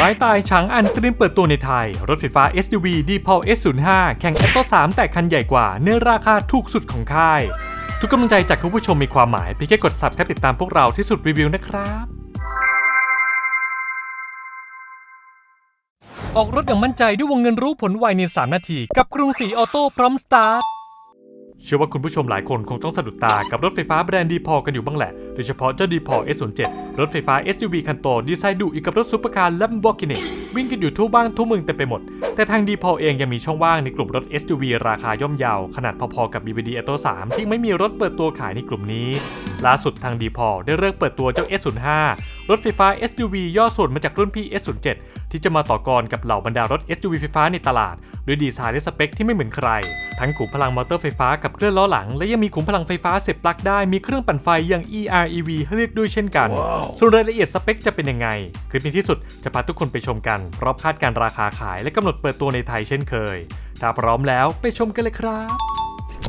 ไม้ตายฉางอันเตรียมเปิดตัวในไทย รถไฟฟ้า SUV d p o l S05 แข่ง a t o 3แต่คันใหญ่กว่าเนื้อราคาถูกสุดของค่าย ทุกกำลังใจจากคุณผู้ชมมีความหมายเพียงแค่กด subscribe ติดตามพวกเราที่สุดรีวิวนะครับออกรถอย่างมั่นใจด้วยวงเงินรู้ผลไวใน 3 นาที กับกรุงศรีออโต้พร้อมสตาร์ท เชื่อว่าคุณผู้ชมหลายคนคงต้องสะดุดตากับรถไฟฟ้าแบรนด์ดีพอกันอยู่บ้างแหละ โดยเฉพาะเจ้าดีพอ S07 รถไฟฟ้า SUV คันโตดีไซน์ดุอีกกับรถซุปเปอร์คาร์ลัมโบกินี วิ่งกันอยู่ทั่วบ้านทั่วเมืองเต็มไปหมด แต่ทางดีพอเองยังมีช่องว่างในกลุ่มรถ SUV ราคาย่อมเยาวขนาดพอๆกับ BBD Atto 3 ที่ไม่มีรถเปิดตัวขายในกลุ่มนี้ ล่าสุดทางดีพอได้เลิกเปิดตัวเจ้า S05 รถไฟฟ้า SUV ย่อส่วนมาจากรุ่นพี่ S07 ที่จะมาต่อกรกับเหล่าบรรดารถ SUV ไฟฟ้าในตลาดด้วยดีไซน์และสเปคที่ไม่เหมือนใคร ทั้งขุมพลังมอเตอร์ไฟฟ้ากับเคลื่อนล้อหลัง และยังมีขุมพลังไฟฟ้าเสียบปลั๊กได้มีเครื่องปั่นไฟอย่าง EREV ให้เลือกด้วยเช่นกัน ส่วนรายละเอียดสเปคจะเป็นยังไง คลิปนี้ที่สุดจะพาทุกคนไปชมกันพร้อมคาดการราคาขายและกำหนดเปิดตัวในไทยเช่นเคย ถ้าพร้อมแล้วไปชมกันเลยครับ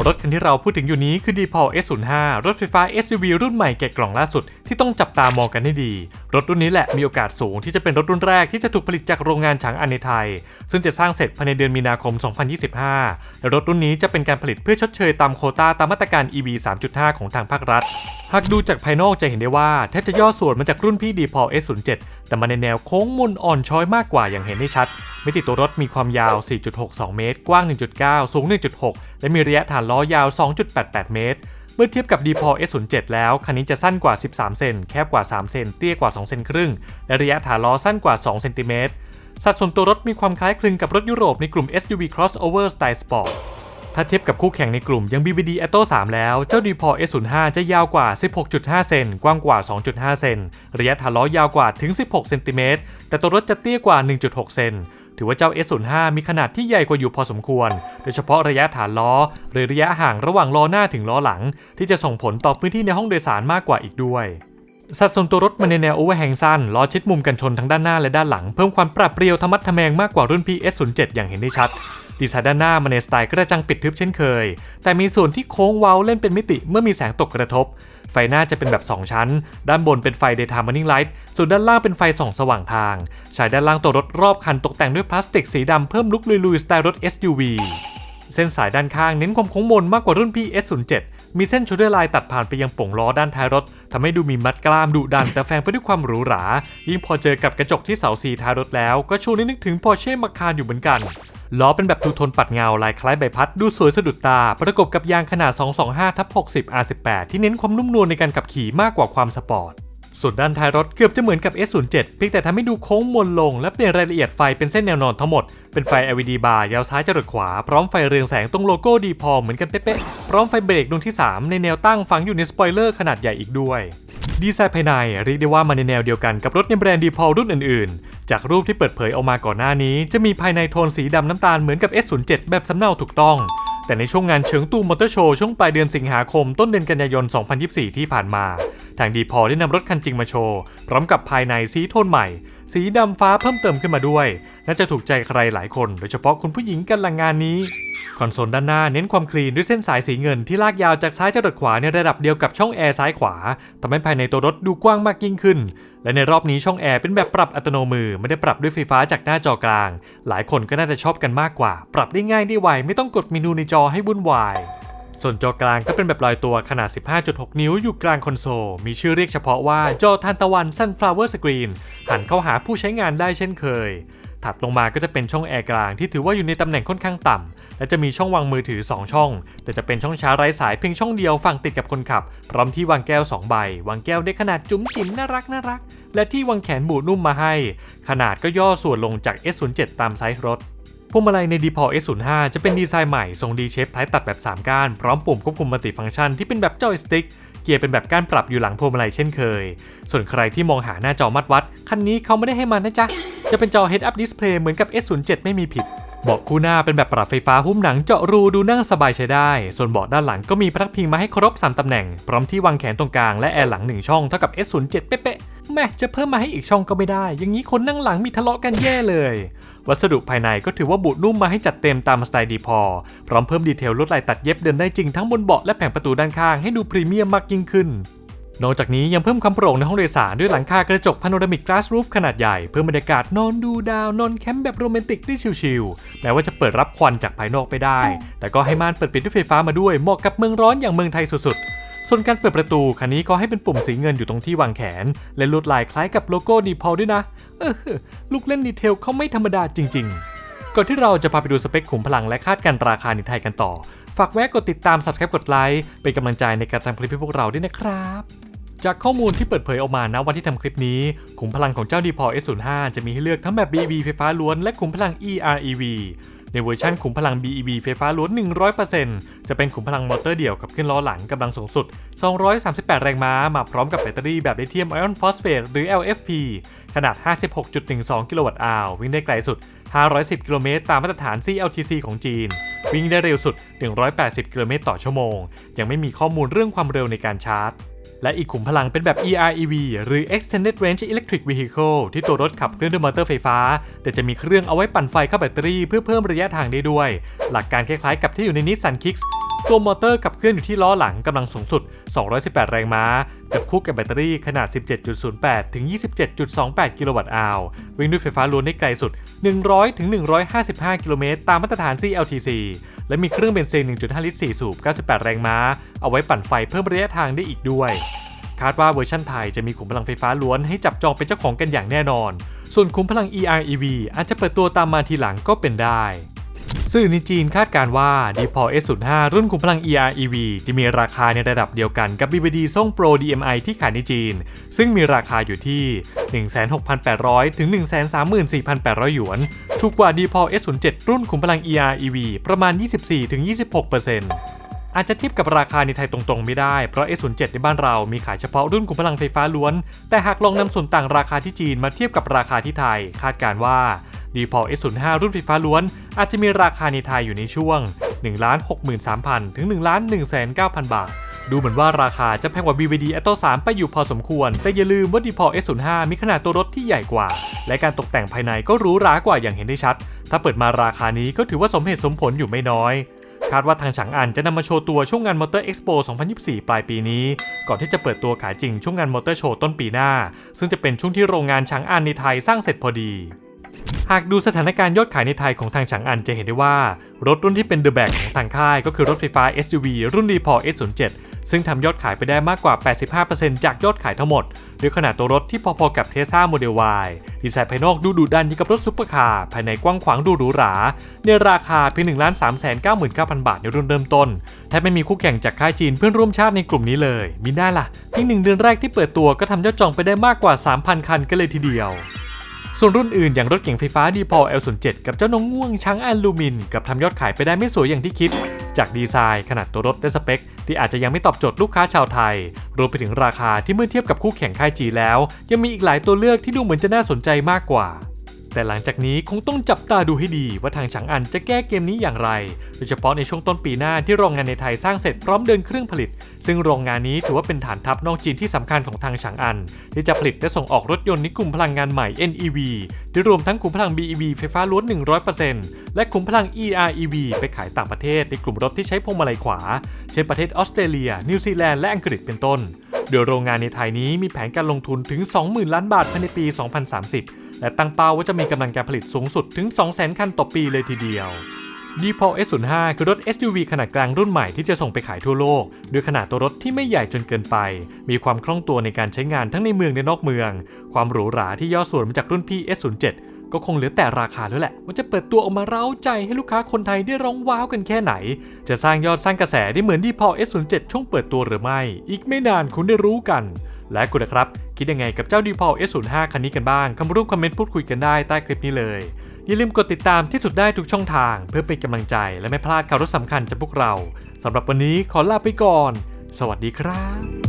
รถคันที่เราพูดถึงอยู่นี้คือ d p o l S05 รถไฟฟ้า SUV รุ่นใหม่แกะกล่องล่าสุดที่ต้องจับตามองกันให้ดี รถรุ่นนี้แหละมีโอกาสสูงที่จะเป็นรถรุ่นแรกที่จะถูกผลิตจากโรงงานฉางอันในไทย ซึ่งจะสร้างเสร็จภายในเดือนมีนาคม 2025 และรถรุ่นนี้จะเป็นการผลิตเพื่อชดเชยตามโควตาตามมาตรการ EV 3.5 ของทางภาครัฐ หากดูจากภายนอกจะเห็นได้ว่าแทบจะย่อส่วนมาจากรุ่นพี่ d p o l S07 แต่มาในแนวโค้งมนอ่อนช้อยมากกว่าอย่างเห็นได้ชัด มิติตัวรถมีความยาว 4.62 เมตร กว้าง 1.9 สูง 1.6 และมีระยะฐานล้อยาว 2.88 เมตร มื่อเทียบกับ d p o S07 แล้วคันนี้จะสั้นกว่า 13 เซนแคบกว่า 3 เซนเตี้ยกว่า 2 เซนครึ่ง และระยะฐานล้อสั้นกว่า 2 เซนติเมตร สัดส่วนตัวรถมีความคล้ายคลึงกับรถยุโรปในกลุ่ม SUV crossover สไตล์สปอร์ตถ้าเทียบกับคู่แข่งในกลุ่มยัง BVD Atto 3 แล้ว เจ้า d p o S05 จะยาวกว่า 16.5 เซนกว้างกว่า 2.5 เซนระยะฐานล้อยาวกว่าถึง 16 เซนติเมตรแต่ตัวรถจะเตี้ยกว่า 1.6 เซน ถือว่าเจ้า S05 มีขนาดที่ใหญ่กว่าอยู่พอสมควร โดยเฉพาะระยะฐานล้อ หรือระยะห่างระหว่างล้อหน้าถึงล้อหลัง ที่จะส่งผลต่อพื้นที่ในห้องโดยสารมากกว่าอีกด้วย สัดส่วนตัวรถมันในแนวโอเวอร์แฮงสั้นล้อชิดมุมกันชนทั้งด้านหน้าและด้านหลัง เพิ่มความปรับเปรียวทะมัดทะแมงมากกว่ารุ่นพี S07 อย่างเห็นได้ชัด ดีไซน์ด้านหน้ามาในสไตล์กระจังปิดทึบเช่นเคย แต่มีส่วนที่โค้งเว้าเล่นเป็นมิติเมื่อมีแสงตกกระทบ ไฟหน้าจะเป็นแบบ 2 ชั้น ด้านบนเป็นไฟ daytime running light ส่วนด้านล่างเป็นไฟส่องสว่างทางใช้ด้านล่างตัวรถรอบคันตกแต่งด้วยพลาสติกสีดำเพิ่มลุคลุยๆสไตล์รถ SUV เส้นสายด้านข้างเน้นความโค้งมนมากกว่ารุ่นพี่ S07 มีเส้นชูเดอร์ไลน์ตัดผ่านไปยังป่งล้อด้านท้ายรถทำให้ดูมีมัดกล้ามดุดันแต่แฝงไปด้วยความหรูหรา ยิ่งพอเจอกับกระจกที่เสาสีท้ายรถแล้ว ก็ชวนให้นึกถึง Porsche Macan อยู่เหมือนกัน ล้อเป็นแบบทูโทนปัดเงาลายคล้ายใบพัดดูสวยสะดุดตา ประกบกับยางขนาด 225ทับ60 R18 ที่เน้นความนุ่มนวลในการขับขี่มากกว่าความสปอร์ตส่วนด้านท้ายรถเกือบจะเหมือนกับ S07 เพียงแต่ทำให้ดูโค้งมนลง และเปลี่ยนรายละเอียดไฟเป็นเส้นแนวนอนทั้งหมด เป็นไฟ LED บาร์ยาวซ้ายจรดขวา พร้อมไฟเรืองแสงตรงโลโก้ดีพอเหมือนกันเป๊ะๆพร้อมไฟเบรกดวงที่ 3 ในแนวตั้งฝังอยู่ในสปอยเลอร์ขนาดใหญ่อีกด้วย ดีไซน์ภายในเรียกได้ว่ามาในแนวเดียวกันกับรถในแบรนด์ดีพอรุ่นอื่นๆ จากรูปที่เปิดเผยออกมาก่อนหน้านี้ จะมีภายในโทนสีดำน้ำตาลเหมือนกับ S07 แบบสำเนาถูกต้อง แต่ในช่วงงานเฉิงตูมอเตอร์โชว์ช่วงปลายเดือนสิงหาคมต้นเดือนกันยายน 2024 ที่ผ่านมา ทางดีพอได้นำรถคันจริงมาโชว์ พร้อมกับภายในสีโทนใหม่ สีดำฟ้าเพิ่มเติมขึ้นมาด้วย น่าจะถูกใจใครหลายคน โดยเฉพาะคุณผู้หญิงกันลังงานนี้ คอนโซลด้านหน้าเน้นความคลีนด้วยเส้นสายสีเงินที่ลากยาวจากซ้ายจรดขวาในระดับเดียวกับช่องแอร์ซ้ายขวาทำให้ภายในตัวรถดูกว้างมากยิ่งขึ้น และในรอบนี้ช่องแอร์เป็นแบบปรับอัตโนมือไม่ได้ปรับด้วยไฟฟ้าจากหน้าจอกลาง หลายคนก็น่าจะชอบกันมากกว่า ปรับได้ง่ายได้ไวไม่ต้องกดเมนูในจอให้วุ่นวายส่วนจอกลางก็เป็นแบบลอยตัวขนาด 15.6 นิ้วอยู่กลางคอนโซล มีชื่อเรียกเฉพาะว่าจอทานตะวัน Sunflower Screen หันเข้าหาผู้ใช้งานได้เช่นเคย ถัดลงมาก็จะเป็นช่องแอร์กลางที่ถือว่าอยู่ในตำแหน่งค่อนข้างต่ำ และจะมีช่องวางมือถือ 2 ช่อง แต่จะเป็นช่องชาร์จไร้สายเพียงช่องเดียวฝั่งติดกับคนขับ พร้อมที่วางแก้ว 2 ใบ วางแก้วได้ขนาดจุ๋มจิ๋มน่ารักน่ารัก และที่วางแขนบูนุ่มมาให้ ขนาดก็ย่อส่วนลงจาก S07 ตามไซส์รถพวงมาลัยใน d p o l S05 จะเป็นดีไซน์ใหม่ ทรงดีเชฟท้ายตัดแบบ 3 ก้าน พร้อมปุ่มควบคุมมัลติฟังก์ชันที่เป็นแบบจอยสติ๊ก เกียร์เป็นแบบก้านปรับอยู่หลังพวงมาลัยเช่นเคย ส่วนใครที่มองหาหน้าจอมัดวัด คันนี้เขาไม่ได้ให้มานะจ๊ะ จะเป็นจอ Head Up Display เหมือนกับ S07 ไม่มีผิดเบาะคู่หน้าเป็นแบบปรับไฟฟ้าหุ้มหนังเจาะรูดูนั่งสบายใช้ได้ ส่วนเบาะด้านหลังก็มีพนักพิงมาให้ครบ 3 ตำแหน่ง พร้อมที่วางแขนตรงกลางและแอร์หลัง 1 ช่องเท่ากับ S07 เป๊ะๆแม่จะเพิ่มมาให้อีกช่องก็ไม่ได้ อย่างนี้คนนั่งหลังมีทะเลาะกันแย่เลย วัสดุภายในก็ถือว่าบุนุ่มมาให้จัดเต็มตามสไตล์ดีพอ พร้อมเพิ่มดีเทลลดลายตัดเย็บเดินได้จริงทั้งบนเบาะและแผงประตูด้านข้างให้ดูพรีเมียมมากยิ่งขึ้น นอกจากนี้ยังเพิ่มความโปร่งในห้องโดยสารด้วยหลังคากระจกพาโนรามิกก a าสรูฟขนาดใหญ่เพื่อบรรยากาศนอนดูดาวนอนแคมป์แบบโรแมนติกได้ชิลๆแม้ว่าจะเปิดรับควันจากภายนอกไปได้ แต่ก็ให้ม่านเปิดปิดด้วยไฟฟ้ามาด้วยเหมาะกับเมืองร้อนอย่างเมืองไทยสุดๆ ส่วนการเปิดประตูคันนี้ก็ให้เป็นปุ่มสีเงินอยู่ตรงที่วางแขน และลวดลายคล้ายกับโลโก้ดีพอลด้วยนะ เออลูกเล่นดีเทลเขาไม่ธรรมดาจริง ๆ ก่อนที่เราจะพาไปดูสเปคขุมพลังและคาดการราคาในไทยกันต่อฝากแวะกดติดตาม subscribe กดไลค์เป็นกำลังใจในการทำคลิปให้พวกเราด้วยนะครับ จากข้อมูลที่เปิดเผยออกมานะวันที่ทำคลิปนี้ขุมพลังของเจ้า d p o S05 จะมีให้เลือกทั้งแบบ BEV ไฟฟ้าล้วนและขุมพลัง EREV ในเวอร์ชันขุมพลัง BEV ไฟฟ้าล้วน 100%จะเป็นขุมพลังมอเตอร์เดี่ยวกับขึ้นล้อหลังกำลังสูงสุด 238 แรงม้า มาพร้อมกับแบตเตอรี่แบบลิเธียมไอออนฟอสเฟตหรือ LFP ขนาด 56.12 กิโลวัตต์อาววิ่งได้ไกลสุด 510 กิโลเมตรตามมาตรฐาน CLTC ของจีน วิ่งได้เร็วสุด 180 กิโลเมตรต่อชั่วโมง ยังไม่มีข้อมูลเรื่องความเร็วในการชาร์จ และอีกขุมพลังเป็นแบบ EREV หรือ Extended Range Electric Vehicle ที่ตัวรถขับเคลื่อนด้วยมอเตอร์ไฟฟ้า แต่จะมีเครื่องเอาไว้ปั่นไฟเข้าแบตเตอรี่เพื่อเพิ่มระยะทางได้ด้วย หลักการคล้ายๆกับที่อยู่ใน Nissan Kicks ตัวมอเตอร์ขับเคลื่อนอยู่ที่ล้อหลังกำลังสูงสุด 218 แรงม้า จับคู่กับแบตเตอรี่ขนาด 17.08 ถึง 27.28 กิโลวัตต์อาววิ่งด้วยไฟฟ้าล้วนได้ไกลสุด 100 ถึง 155 กิโลเมตรตามมาตรฐาน CLTC และมีเครื่องเบนซิน 1.5 ลิตร 4 สูบ 98 แรงม้า เอาไว้ปั่นไฟเพิ่มระยะทางได้อีกด้วย คาดว่าเวอร์ชันไทยจะมีขุมพลังไฟฟ้าล้วนให้จับจองเป็นเจ้าของกันอย่างแน่นอน ส่วนขุมพลัง EREV อาจจะเปิดตัวตามมาทีหลังก็เป็นได้ สื่อในจีนคาดการว่า d p o S05 รุ่นขุมพลัง EREV จะมีราคาในระดับเดียวกันกับ BVD ส่ง Pro DMI ที่ขายในจีน ซึ่งมีราคาอยู่ที่ 16,800 ถึง 134,800 หยวน ถูกกว่า d p o S07 รุ่นขุมพลัง EREV ประมาณ 24ถึง26%อาจจะเทียบกับราคาในไทยตรงๆ ไม่ได้ เพราะ S07 ในบ้านเรามีขายเฉพาะรุ่นขุมพลังไฟฟ้าล้วน แต่หากลองนำส่วนต่างราคาที่จีนมาเทียบกับราคาที่ไทย คาดการว่า d p o S05 รุ่นไฟฟ้าล้วน อาจจะมีราคาในไทยอยู่ในช่วง 1,63,000 ถึง 1,19,000 บาท ดูเหมือนว่าราคาจะแพงกว่า BVD Atto 3 ไปอยู่พอสมควร แต่อย่าลืมว่า d p o S05 มีขนาดตัวรถที่ใหญ่กว่า และการตกแต่งภายในก็หรูหรากว่าอย่างเห็นได้ชัด ถ้าเปิดมาราคานี้ก็ถือว่าสมเหตุสมผลอยู่ไม่น้อยคาดว่าทางฉางอันจะนำมาโชว์ตัวช่วงงานมอเตอร์เอ็กซ์โป2024 ปลายปีนี้ ก่อนที่จะเปิดตัวขายจริงช่วงงานมอเตอร์โชว์ต้นปีหน้า ซึ่งจะเป็นช่วงที่โรงงานฉางอันในไทยสร้างเสร็จพอดี หากดูสถานการณ์ยอดขายในไทยของทางฉางอันจะเห็นได้ว่า รถรุ่นที่เป็นเดอะแบกของทางค่ายก็คือรถไฟฟ้า SUV รุ่น d p o S07 ซึ่งทำยอดขายไปได้มากกว่า 85%จากยอดขายทั้งหมด ด้วยขนาดตัวรถที่พอๆกับ Tesla Model Y ดีไซน์ภายนอกดูดุดันยิ่งกับรถซุปเปอร์คาร์ภายในกว้างขวางดูหรูหรา ในราคาเพียง1 3 9 9 0 0 0บาทในรุ่นเริ่มต้นแทบไม่มีคู่แข่งจากค่ายจีนเพื่อนร่วมชาติในกลุ่มนี้เลย มีหน้าล่ะเพียงหนึ่งเดือนแรกที่เปิดตัวก็ทำยอดจองไปได้มากกว่า 3,000 คันกันเลยทีเดียว ส่วนรุ่นอื่นอย่างรถเก๋งไฟฟ้าดีพอ L07 กับเจ้าน้องง่วงช้างอลูมินกับทำยอดขายไปได้ไม่สวยอย่างที่คิด จากดีไซน์ขนาดตัวรถและสเปค ที่อาจจะยังไม่ตอบโจทย์ลูกค้าชาวไทย รวมไปถึงราคาที่เมื่อเทียบกับคู่แข่งค่ายจีแล้ว ยังมีอีกหลายตัวเลือกที่ดูเหมือนจะน่าสนใจมากกว่า แต่หลังจากนี้คงต้องจับตาดูให้ดีว่าทางฉางอันจะแก้เกมนี้อย่างไร โดยเฉพาะในช่วงต้นปีหน้าที่โรงงานในไทยสร้างเสร็จพร้อมเดินเครื่องผลิต ซึ่งโรงงานนี้ถือว่าเป็นฐานทัพนอกจีนที่สำคัญของทางฉางอัน ที่จะผลิตและส่งออกรถยนต์ในกลุ่มพลังงานใหม่ NEV ที่รวมทั้งขุมพลัง BEV ไฟฟ้าล้วน 100%และขุมพลัง EREV ไปขายต่างประเทศในกลุ่มรถที่ใช้พวงมาลัยขวา เช่นประเทศออสเตรเลีย นิวซีแลนด์และอังกฤษเป็นต้น โดยโรงงานในไทยนี้มีแผนการลงทุนถึง 20,000 ล้านบาทภายในปี 2030 และตั้งเป้าว่าจะมีกำลังการผลิตสูงสุดถึง 200,000 คันต่อปีเลยทีเดียว d p o S05 คือรถ SUV ขนาดกลางรุ่นใหม่ที่จะส่งไปขายทั่วโลก ด้วยขนาดตัวรถที่ไม่ใหญ่จนเกินไป มีความคล่องตัวในการใช้งานทั้งในเมืองและนอกเมือง ความหรูหราที่ย่อส่วนมาจากรุ่นพี่ S07 ก็คงเหลือแต่ราคาแล้วแหละ ว่าจะเปิดตัวออกมาเร้าใจให้ลูกค้าคนไทยได้ร้องว้าวกันแค่ไหน จะสร้างยอดสร้างกระแสได้เหมือน d p o S07 ช่วงเปิดตัวหรือไม่ อีกไม่นานคุณได้รู้กัน และคุณนะครับ คิดยังไงกับเจ้า d p o S05 คันนี้กันบ้างคำร่วมคอมเมนต์พูดคุยกันได้ใต้คลิปนี้เลย อย่าลืมกดติดตามที่สุดได้ทุกช่องทาง เพื่อเป็นกำลังใจและไม่พลาดข่าวรถสำคัญจากพวกเราสำหรับวันนี้ขอลาไปก่อน สวัสดีครับ